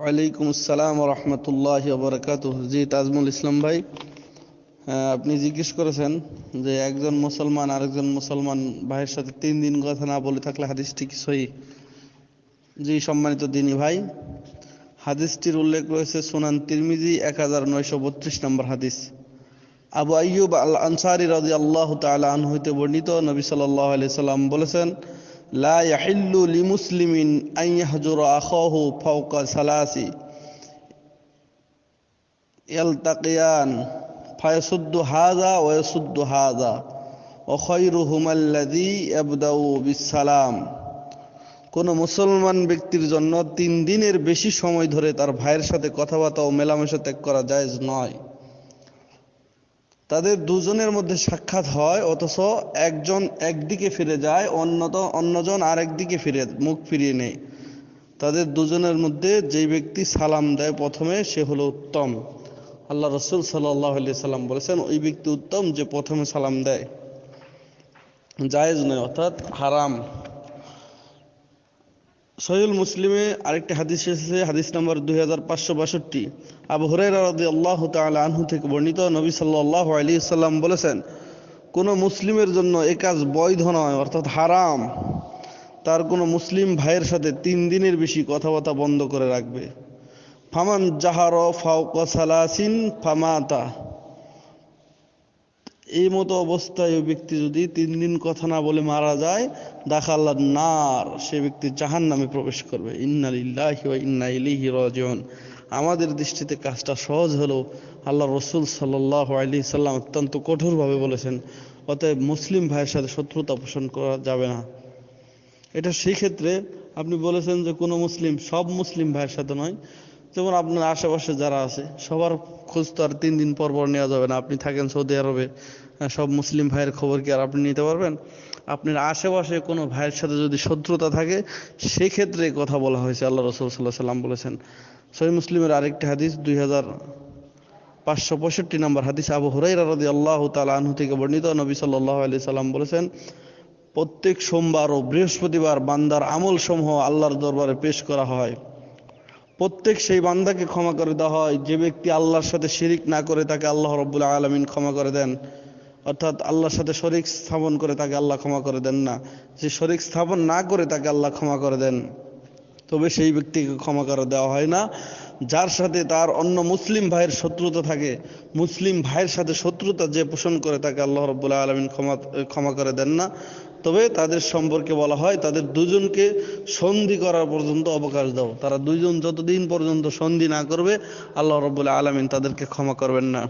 ওয়ালাইকুম আসসালাম রহমতুল্লাহ বরকাত জি তাজমুল ইসলাম ভাই হ্যাঁ, আপনি জিজ্ঞেস করেছেন যে একজন মুসলমান আরেকজন মুসলমান ভাইয়ের সাথে তিন দিন কথা না বলে থাকলে হাদিসটি কি সহি? জি সম্মানিত দিনী ভাই হাদিসটির উল্লেখ রয়েছে সুনান তিরমিজি এক হাজার নয়শো বত্রিশ নম্বর হাদিস। আবু আইয়ুব আল আনসারি রাজি আল্লাহ তালা আন হইতে বর্ণিত নবী সাল্লাহ আলিয়া সাল্লাম বলেছেন লিমুসলিমিন আন ইয়াহজুরা আখাহু ফাওকা সালাসি ইয়ালতাকিয়ান ফায়াসুদ্দু হাযা ওয়া ইয়াসুদ্দু হাযা ওয়া খায়রুহুমা আল্লাযী ইয়াবদাউ বিসসালাম কোন মুসলমান ব্যক্তির জন্য তিন দিনের বেশি সময় ধরে তার ভাইয়ের সাথে কথাবার্তা ও মেলামেশা ত্যাগ করা জায়েজ নয়। তাদের দুজনের মধ্যে সাক্ষাৎ হয়, অথচ একজন একদিকে ফিরে যায়, অন্যত, অন্যজন আরেক দিকে ফিরে, মুখ ফিরিয়ে নেয়। তাদের দুজনের মধ্যে যেই ব্যক্তি সালাম দেয় প্রথমে, সে হলো উত্তম। আল্লাহ রসুল সাল্লাহ সাল্লাম বলেছেন, ওই ব্যক্তি উত্তম যে প্রথমে সালাম দেয়। জায়েজ নয়, অর্থাৎ হারাম। সহিউল মুসলিমে আরেকটি হাদিস এসেছে, হাদিস নম্বর দুই হাজার পাঁচশো বাষট্টি। আবু হুরাইরা রাদিয়াল্লাহু তাআলা আনহু থেকে বর্ণিত নবী সাল্লাল্লাহু আলাইহি সাল্লাম বলেছেন, কোন মুসলিমের জন্য এ কাজ বৈধ নয়, অর্থাৎ হারাম। তার কোনো মুসলিম ভাইয়ের সাথে তিন দিনের বেশি কথাবার্তা বন্ধ করে রাখবে। ফামান জাহার ফাউক ফামাতা। এই মতো অবস্থায় ওই ব্যক্তি যদি তিন দিন কথা না বলে মারা যায় দাখাল্লা নার, সে ব্যক্তি জাহান নামে প্রবেশ করবে। ইন্না আমাদের দৃষ্টিতে কাজটা সহজ হলো আল্লাহ রসুল সাল্লাল্লাহু আলাইহি সাল্লাম অত্যন্ত কঠোরভাবে বলেছেন, অতএব মুসলিম ভাইয়ের সাথে শত্রুতা পোষণ করা যাবে না। এটা সেই ক্ষেত্রে আপনি বলেছেন যে কোনো মুসলিম সব মুসলিম ভাইয়ের সাথে নয় যেমন আপনার আশেপাশে যারা আছে, সবার খোঁজ তো আর তিন দিন পর পর নেওয়া যাবে না। আপনি থাকেন সৌদি আরবে সব মুসলিম ভাইয়ের খবর কি আর আপনি নিতে পারবেন? আপনার আশেপাশে কোনো ভাইয়ের সাথে যদি শত্রুতা থাকে, সেক্ষেত্রে কথা বলা হয়েছে। আল্লাহ রসুল সাল্লাহ সাল্লাম বলেছেন সহি মুসলিমের আরেকটি হাদিস দুই হাজার পাঁচশো পঁয়ষট্টি নম্বর হাদিস, আবু হুরাইরা রাদি আল্লাহ তালা আনহু থেকে বর্ণিত। নবী সাল্লাহ আলি সাল্লাম বলেছেন, প্রত্যেক সোমবার ও বৃহস্পতিবার বান্দার আমল সমূহ আল্লাহর দরবারে পেশ করা হয়। প্রত্যেক সেই বান্দাকে ক্ষমা করে দেওয়া হয়। যে ব্যক্তি আল্লাহর সাথে শিরিক না করে তাকে আল্লাহ রব্বুল আলমিন ক্ষমা করে দেন। অর্থাৎ আল্লাহর সাথে শরিক স্থাপন করে তাকে আল্লাহ ক্ষমা করে দেন না। যে শরিক স্থাপন না করে তাকে আল্লাহ ক্ষমা করে দেন, তবে সেই ব্যক্তিকে ক্ষমা করে দেওয়া হয় না। যার সাথে তার অন্য মুসলিম ভাইয়ের শত্রুতা থাকে, মুসলিম ভাইয়ের সাথে শত্রুতা যে পোষণ করে তাকে আল্লাহ রব্বুল্লাহ আলমিন ক্ষমা ক্ষমা করে দেন না। তবে তাদের সম্পর্কে বলা হয়, তাদের দুজনকে সন্ধি করার পর্যন্ত অবকাশ দাও। তারা দুইজন যতদিন পর্যন্ত সন্ধি না করবে, আল্লাহ রব্বুল্লাহ আলমিন তাদেরকে ক্ষমা করবেন না।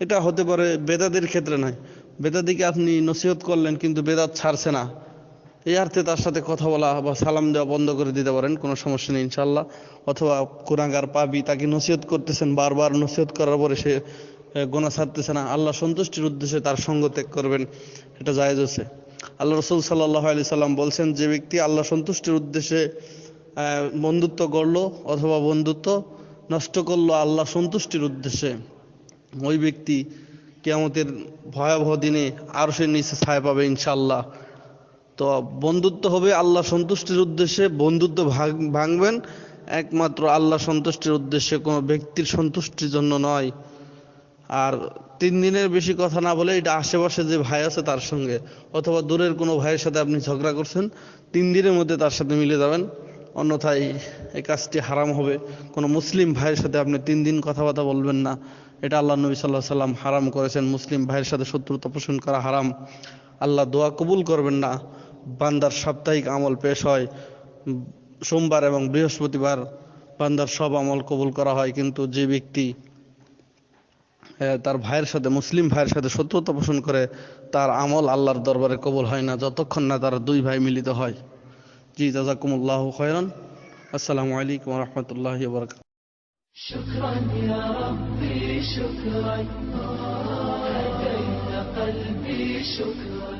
এটা হতে পারে বেদাদের ক্ষেত্রে নয়। বেদাদিকে আপনি নসিহত করলেন, কিন্তু বেদাত ছাড়ছে না। এই অর্থে তার সাথে কথা বলা বা সালাম দেওয়া বন্ধ করে দিতে পারেন, কোনো সমস্যা নেই ইনশাল্লাহ অথবা কোরআঙ্গার পাবি, তাকে নসিহত করতেছেন, বারবার নসিহত করার পরে সে গোনা ছাড়তেছে না। আল্লাহ সন্তুষ্টির উদ্দেশ্যে তার সঙ্গ ত্যাগ করবেন, এটা জায়েজ আছে। আল্লাহ রসুল সাল্লাহ আলি সাল্লাম বলছেন, যে ব্যক্তি আল্লাহ সন্তুষ্টির উদ্দেশ্যে বন্ধুত্ব করল অথবা বন্ধুত্ব নষ্ট করল আল্লাহ সন্তুষ্টির উদ্দেশ্যে, ওই ব্যক্তি কেয়ামতের ভয়াবহ দিনে আরও সে নিচে ছায়া পাবে ইনশাল্লাহ তো বন্ধুত্ব হবে আল্লাহ সন্তুষ্টির উদ্দেশ্যে, বন্ধুত্ব ভাঙবেন। একমাত্র আল্লাহ সন্তুষ্টির উদ্দেশ্যে, কোনো ব্যক্তির সন্তুষ্টির জন্য নয়। আর তিন দিনের বেশি কথা না বলে এটা আশেপাশে যে ভাই আছে তার সঙ্গে, অথবা দূরের কোনো ভাইয়ের সাথে আপনি ঝগড়া করছেন, তিন দিনের মধ্যে তার সাথে মিলে যাবেন। অন্যথায় এই কাজটি হারাম হবে। কোনো মুসলিম ভাইয়ের সাথে আপনি তিন দিন কথাবার্তা বলবেন না। এটা আল্লাহ নবী সাল্লাহ সাল্লাম হারাম করেছেন। মুসলিম ভাইয়ের সাথে শত্রুতা পোষণ করা হারাম। আল্লাহ দোয়া কবুল করবেন না। বান্দার সাপ্তাহিক আমল পেশ হয় উম, সোমবার এবং বৃহস্পতিবার বান্দার সব আমল কবুল করা হয় কিন্তু যে ব্যক্তি আহ, তার ভাইয়ের সাথে মুসলিম ভাইয়ের সাথে শত্রুতা পোষণ করে তার আমল আল্লাহর দরবারে কবুল হয় না যতক্ষণ না তারা দুই ভাই মিলিত হয় জি জাজাকুমুল্লাহ খয়রান আসসালামু আলাইকুম রহমতুল্লাহ বরকাত شكرا يا ربي شكرا هديت قلبي شكرا